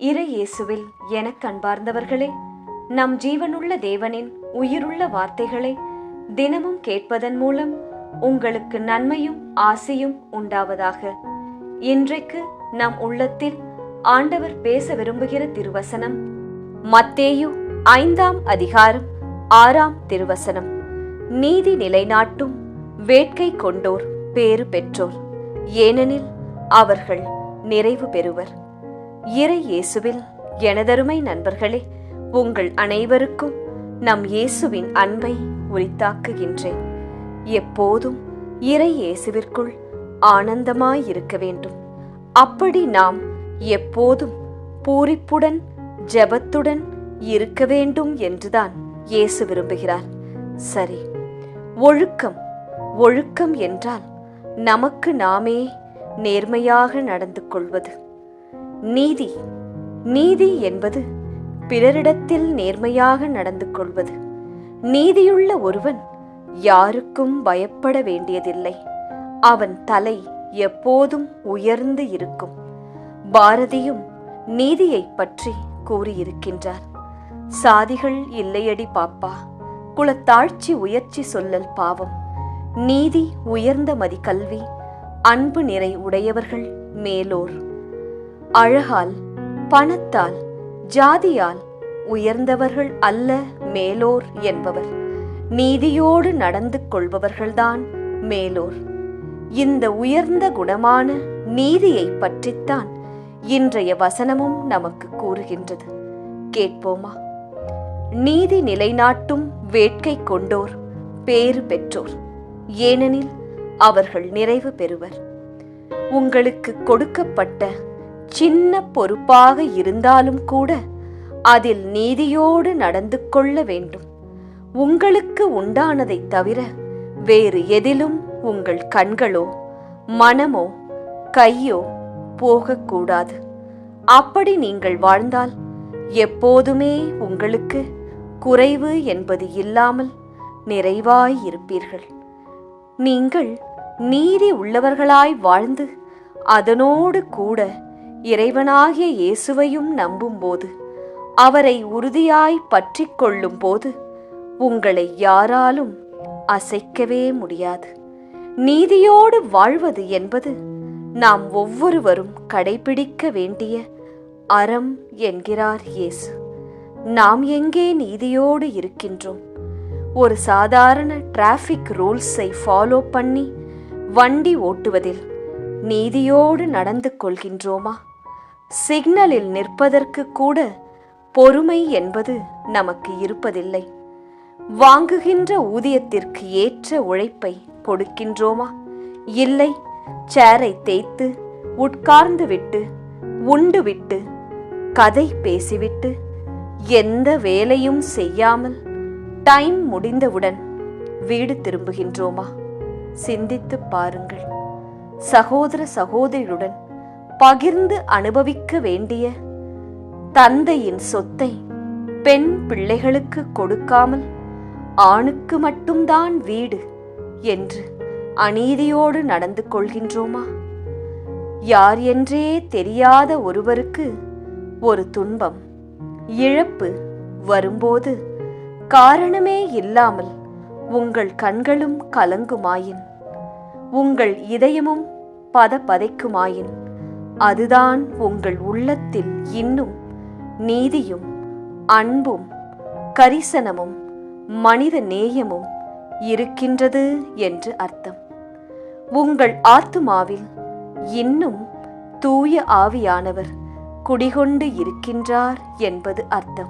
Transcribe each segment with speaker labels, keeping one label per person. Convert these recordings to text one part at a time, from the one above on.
Speaker 1: இறை இயேசுவில் எனக் கண்பார்ந்தவர்களே நம் ஜீவனுள்ள தேவனின் உயிருள்ள வார்த்தைகளை தினமும் கேட்பதன் மூலம் உங்களுக்கு நன்மையும் ஆசையும் உண்டாவதாக. இன்றைக்கு நம் உள்ளத்தில் ஆண்டவர் பேச விரும்புகிற திருவசனம் மத்தேயு ஐந்தாம் அதிகாரம் ஆறாம் திருவசனம். நீதி நிலைநாட்டும் வேட்கை கொண்டோர் பேறு பெற்றோர் ஏனெனில் அவர்கள் நிறைவு பெறுவர். இறை இயேசுவில் எனதருமை நண்பர்களே உங்கள் அனைவருக்கும் நம் இயேசுவின் அன்பை உரித்தாக்குகின்றேன். எப்போதும் இறை இயேசுவிற்குள் ஆனந்தமாயிருக்க வேண்டும். அப்படி நாம் எப்போதும் பூரிப்புடன் ஜெபத்துடன் இருக்க வேண்டும் என்றுதான் இயேசு விரும்புகிறார். சரி ஒழுக்கம் ஒழுக்கம் என்றால் நமக்கு நாமே நேர்மையாக நடந்து கொள்வது. நீதி. நீதி என்பது பிறரிடத்தில் நேர்மையாக நடந்து கொள்வது. நீதியுள்ள ஒருவன் யாருக்கும் பயப்பட வேண்டியதில்லை. அவன் தலை எப்போதும் உயர்ந்து இருக்கும். பாரதியும் நீதியைப் பற்றி கூறியிருக்கின்றார். சாதிகள் இல்லையடி பாப்பா. குலத்தாழ்ச்சி உயர்ச்சி சொல்லல் பாவம். நீதி உயர்ந்த மதி கல்வி அன்பு நிறை உடையவர்கள் மேலோர். அழகால் பணத்தால் ஜாதியால் உயர்ந்தவர்கள் அல்ல மேலோர் என்பவர். நீதியோடு நடந்து கொள்பவர்கள்தான் மேலோர். இந்த உயர்ந்த குணமான நீதியை பற்றித்தான் இன்றைய வசனமும் நமக்கு கூறுகின்றது. கேட்போமா? நீதி நிலைநாட்டும் வேட்கை கொண்டோர் பேறு பெற்றோர். ஏனெனில் அவர்கள் நிறைவு பெறுவர். உங்களுக்கு கொடுக்கப்பட்ட சின்ன பொறுப்பாக இருந்தாலும் கூட அதில் நீதியோடு நடந்து கொள்ள வேண்டும். உங்களுக்கு உண்டானதை தவிர வேறு எதிலும் உங்கள் கண்களோ மனமோ கையோ போகக்கூடாது. அப்படி நீங்கள் வாழ்ந்தால் எப்போதுமே உங்களுக்கு குறைவு என்பது இல்லாமல் நிறைவாய் இருப்பீர்கள். நீங்கள் நீதி உள்ளவர்களாய் வாழ்ந்து அதனோடு கூட இறைவனாகிய இயேசுவையும் நம்பும்போது அவரை உறுதியாய் பற்றி கொள்ளும் போது உங்களை யாராலும் அசைக்கவே முடியாது. நீதியோடு வாழ்வது என்பது நாம் ஒவ்வொருவரும் கடைபிடிக்க வேண்டிய அறம் என்கிறார் இயேசு. நாம் எங்கே நீதியோடு இருக்கின்றோம்? ஒரு சாதாரண டிராஃபிக் ரூல்ஸை ஃபாலோ பண்ணி வண்டி ஓட்டுவதில் நீதியோடு நடந்து கொள்கின்றோமா? சிக்னலில் நிற்பதற்கு கூட பொறுமை என்பது நமக்கு இருப்பதில்லை. வாங்குகின்ற ஊதியத்திற்கு ஏற்ற உழைப்பை கொடுக்கின்றோமா? இல்லை சேரை தேய்த்து உட்கார்ந்து விட்டு உண்டு விட்டு கதை பேசிவிட்டு எந்த வேலையும் செய்யாமல் டைம் முடிந்தவுடன் வீடு திரும்புகின்றோமா? சிந்தித்து பாருங்கள். சகோதர சகோதரியுடன் பகிர்ந்து அனுபவிக்க வேண்டிய தந்தையின் சொத்தை பெண் பிள்ளைகளுக்கு கொடுக்காமல் ஆணுக்கு மட்டும்தான் வீடு என்று அநீதியோடு நடந்து கொள்கின்றோமா? யார் என்றே தெரியாத ஒருவருக்கு ஒரு துன்பம் இழப்பு வரும்போது காரணமே இல்லாமல் உங்கள் கண்களும் கலங்குமாயின் உங்கள் இதயமும் பதபதைக்குமாயின் அதுதான் உங்கள் உள்ளத்தில் இன்னும் நீதியும் அன்பும் கரிசனமும் மனித நேயமும் இருக்கின்றது என்று அர்த்தம். உங்கள் ஆத்துமாவில் இன்னும் தூய ஆவியானவர் குடிகொண்டு இருக்கின்றார் என்பது அர்த்தம்.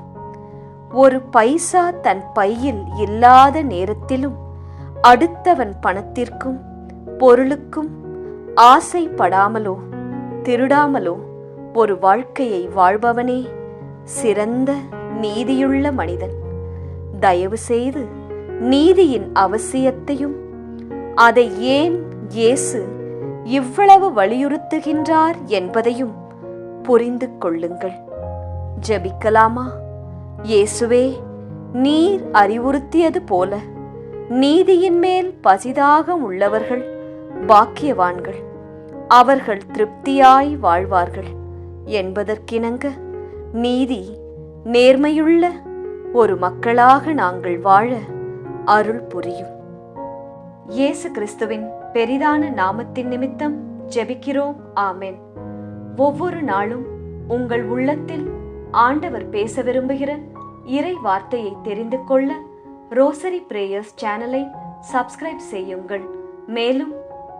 Speaker 1: ஒரு பைசா தன் பையில் இல்லாத நேரத்திலும் அடுத்தவன் பணத்திற்கும் பொருளுக்கும் ஆசைப்படாமலோ திருடாமலோ ஒரு வாழ்க்கையை வாழ்பவனே. சிறந்த நீதியுள்ள மனிதன். தயவு செய்து நீதியின் அவசியத்தையும் அதை ஏன் இயேசு இவ்வளவு வலியுறுத்துகின்றார் என்பதையும் புரிந்து கொள்ளுங்கள். ஜபிக்கலாமா? இயேசுவே நீர் அறிவுறுத்தியது போல நீதியின் மேல் பசிதாக உள்ளவர்கள் பாக்கியவான்கள். அவர்கள் திருப்தியாய் வாழ்வார்கள். என்பதற்கிணங்க நீதி நேர்மையுள்ள ஒரு மக்களாக நாங்கள் வாழ அருள் புரியும். இயேசு கிறிஸ்துவின் பெரிதான நாமத்தின் நிமித்தம் ஜெபிக்கிறோம். ஆமென். ஒவ்வொரு நாளும் உங்கள் உள்ளத்தில் ஆண்டவர் பேச விரும்புகிற இறை வார்த்தையை தெரிந்து கொள்ள ரோசரி பிரேயர்ஸ் சேனலை சப்ஸ்கிரைப் செய்யுங்கள். மேலும்